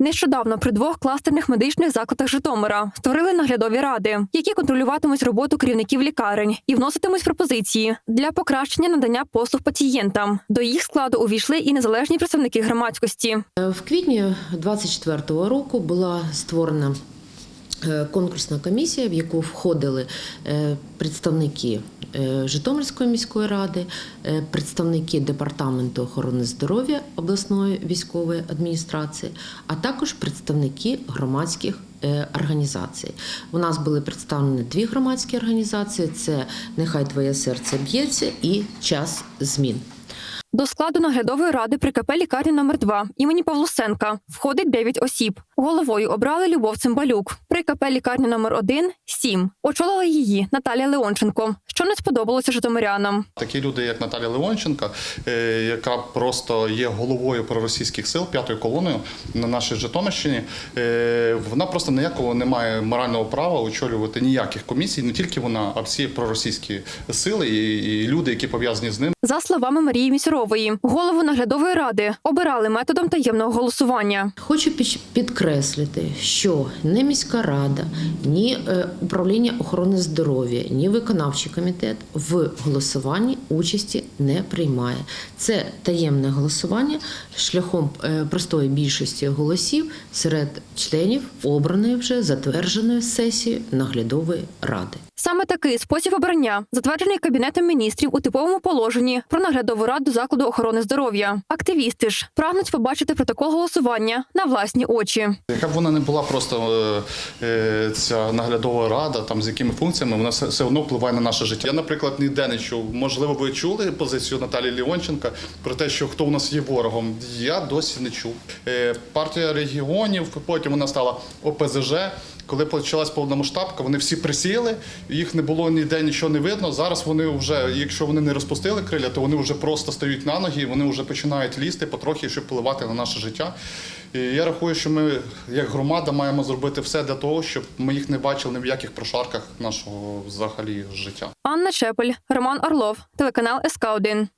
Нещодавно при двох кластерних медичних закладах Житомира створили наглядові ради, які контролюватимуть роботу керівників лікарень і вноситимуть пропозиції для покращення надання послуг пацієнтам. До їх складу увійшли і незалежні представники громадськості. В квітні 2024 року була створена е, конкурсна комісія, в яку входили е, представники е, Житомирської міської ради, е, представники департаменту охорони здоров'я обласної військової адміністрації, а також представники громадських е, організацій. У нас були представлені дві громадські організації: це Нехай твоє серце б'ється і час змін. До складу наглядової ради при КП лікарні номер 2 імені Павлусенка входить 9 осіб. Головою обрали Любов Цимбалюк. При КП лікарні номер 1 – 7. Очолила її Наталія Леонченко, що не сподобалося житомирянам. Такі люди, як Наталя Леонченка, е, яка просто є головою проросійських сил п'ятою колоною на нашій Житомирщині, е, вона просто ніякого не має морального права очолювати ніяких комісій, не тільки вона, а всі проросійські сили і люди, які пов'язані з ним. За словами Марії Місюрової, голову наглядової ради обирали методом таємного голосування. Хочу підкреслити, що ні міська рада, ні е, управління охорони здоров'я, ні виконавчий комітет в голосуванні участі не приймає. Це таємне голосування шляхом е, простої більшості голосів серед членів обраної вже затвердженої сесією наглядової ради. Саме такий спосіб обрання затверджений кабінетом міністрів у типовому положенні про наглядову раду закладу охорони здоров'я. Активісти ж прагнуть побачити протокол голосування на власні очі. Яка б вона не була просто е, е, ця наглядова рада, там з якими функціями, вона все, одно впливає на наше життя. Я, наприклад, ніде не чув. Можливо, ви чули позицію Наталії Леонченка про те, що хто у нас є ворогом. Я досі не чув. Е, партія регіонів, потім вона стала ОПЗЖ. Коли почалась повномасштабка, вони всі присіли, їх не було ніде нічого не видно. Зараз вони вже, якщо вони не розпустили криля, то вони вже просто стають на ноги, вони вже починають лізти потрохи, щоб впливати на наше життя. І я рахую, що ми, як громада, маємо зробити все для того, щоб ми їх не бачили ні в яких прошарках нашого взагалі життя. Анна Чепель, Роман Орлов, телеканал СК 1